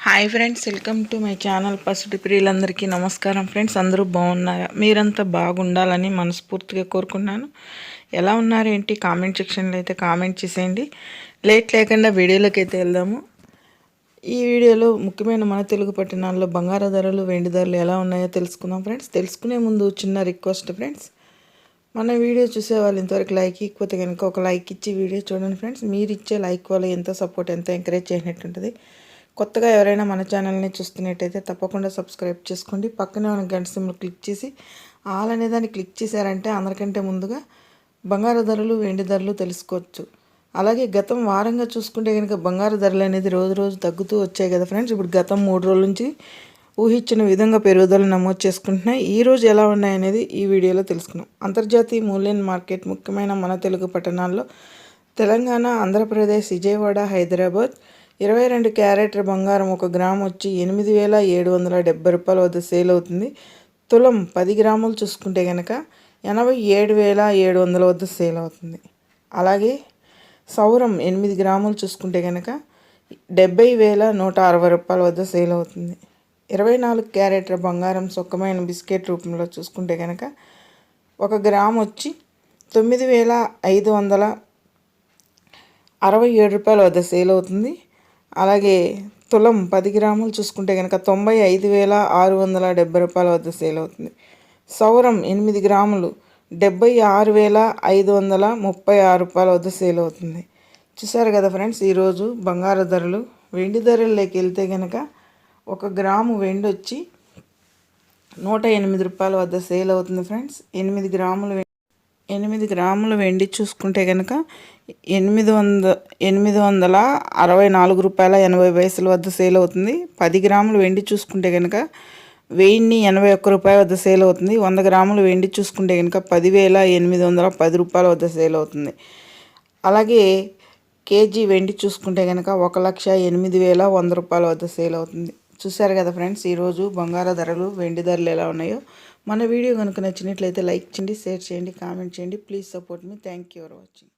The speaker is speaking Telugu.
Hi friends welcome to my channel పసుటి ప్రియులందరికీ నమస్కారం ఫ్రెండ్స్ అందరూ బాగున్నారా? మీరంతా బాగుండాలని మనస్ఫూర్తిగా కోరుకున్నాను ఎలా ఉన్నారు ఏంటి? కామెంట్ సెక్షన్లో అయితే కామెంట్ చేసేయండి. లేట్ లేకుండా వీడియోలోకి అయితే వెళ్దాము. ఈ వీడియోలో ముఖ్యమైన మన తెలుగు పట్టణాల్లో బంగారు ధరలు వెండి ధరలు ఎలా ఉన్నాయో తెలుసుకుందాం ఫ్రెండ్స్ తెలుసుకునే ముందు చిన్న రిక్వెస్ట్ ఫ్రెండ్స్ మన వీడియో చూసే వాళ్ళు ఇంతవరకు లైక్ ఇకపోతే కనుక ఒక లైక్ ఇచ్చి వీడియో చూడండి ఫ్రెండ్స్ మీరు ఇచ్చే లైక్ వల్ల ఎంతో సపోర్ట్ ఎంతో ఎంకరేజ్ చేసినట్టు ఉంటుంది కొత్తగా ఎవరైనా మన ఛానల్ని చూస్తున్నట్టయితే తప్పకుండా సబ్స్క్రైబ్ చేసుకోండి. పక్కనే ఉన్న గంట సిమ్లు క్లిక్ చేసి ఆల్ అనే దాన్ని క్లిక్ చేశారంటే అందరికంటే ముందుగా బంగారు ధరలు వెండి ధరలు తెలుసుకోవచ్చు. అలాగే గతం వారంగా చూసుకుంటే కనుక బంగారు ధరలు అనేది రోజు రోజు తగ్గుతూ వచ్చాయి కదా ఫ్రెండ్స్. ఇప్పుడు గతం మూడు రోజుల నుంచి ఊహించిన విధంగా పెరుగుదల నమోదు చేసుకుంటున్నాయి. ఈ రోజు ఎలా ఉన్నాయనేది ఈ వీడియోలో తెలుసుకున్నాం అంతర్జాతీయ మూల్యం మార్కెట్ ముఖ్యమైన మన తెలుగు పట్టణాల్లో తెలంగాణ ఆంధ్రప్రదేశ్ విజయవాడ హైదరాబాద్ ఇరవై రెండు క్యారెట్ బంగారం ఒక గ్రామ్ వచ్చి ఎనిమిది వేల ఏడు వందల డెబ్బై రూపాయల వద్ద సేల్ అవుతుంది. తులం పది గ్రాములు చూసుకుంటే కనుక ఎనభై ఏడు వేల ఏడు వందల వద్ద సేల్ అవుతుంది. అలాగే సౌరం ఎనిమిది గ్రాములు చూసుకుంటే కనుక డెబ్బై వేల నూట అరవై రూపాయల వద్ద సేల్ అవుతుంది. ఇరవై నాలుగు క్యారెట్ల బంగారం సుఖమైన బిస్కెట్ రూపంలో చూసుకుంటే కనుక ఒక గ్రామ్ వచ్చి తొమ్మిది వేల ఐదు వందల అరవై ఏడు రూపాయల వద్ద సేల్ అవుతుంది. అలాగే తులం పది గ్రాములు చూసుకుంటే కనుక తొంభై ఐదు వేల ఆరు వందల డెబ్బై రూపాయల వద్ద సేల్ అవుతుంది. సౌరం ఎనిమిది గ్రాములు డెబ్బై ఆరు వేల ఐదు వందల ముప్పై ఆరు రూపాయల వద్ద సేల్ అవుతుంది. చూసారు కదా ఫ్రెండ్స్ ఈరోజు బంగారు ధరలు వెండి ధరల్లోకి వెళ్తే కనుక ఒక గ్రాము వెండి వచ్చి నూట ఎనిమిది రూపాయల వద్ద సేల్ అవుతుంది ఫ్రెండ్స్. ఎనిమిది గ్రాములు ఎనిమిది గ్రాముల వెండి చూసుకుంటే కనుక ఎనిమిది వంద ఎనిమిది వందల అరవై నాలుగు రూపాయల ఎనభై పైసల వద్ద సేల్ అవుతుంది. పది గ్రాములు వెండి చూసుకుంటే కనుక వెయ్యిన్ని ఎనభై ఒక్క రూపాయల వద్ద సేల్ అవుతుంది. వంద గ్రాములు వెండి చూసుకుంటే కనుక పదివేల ఎనిమిది వందల పది రూపాయల వద్ద సేల్ అవుతుంది. అలాగే కేజీ వెండి చూసుకుంటే కనుక ఒక లక్ష ఎనిమిది వేల వంద రూపాయల వద్ద సేల్ అవుతుంది. చూశారు కదా ఫ్రెండ్స్ ఈరోజు బంగార ధరలు వెండి ధరలు ఎలా ఉన్నాయో? మన వీడియో కనుక నచ్చినట్లయితే లైక్ చేయండి షేర్ చేయండి కామెంట్ చేయండి. ప్లీజ్ సపోర్ట్ మీ థ్యాంక్ యూ ఫర్ వాచింగ్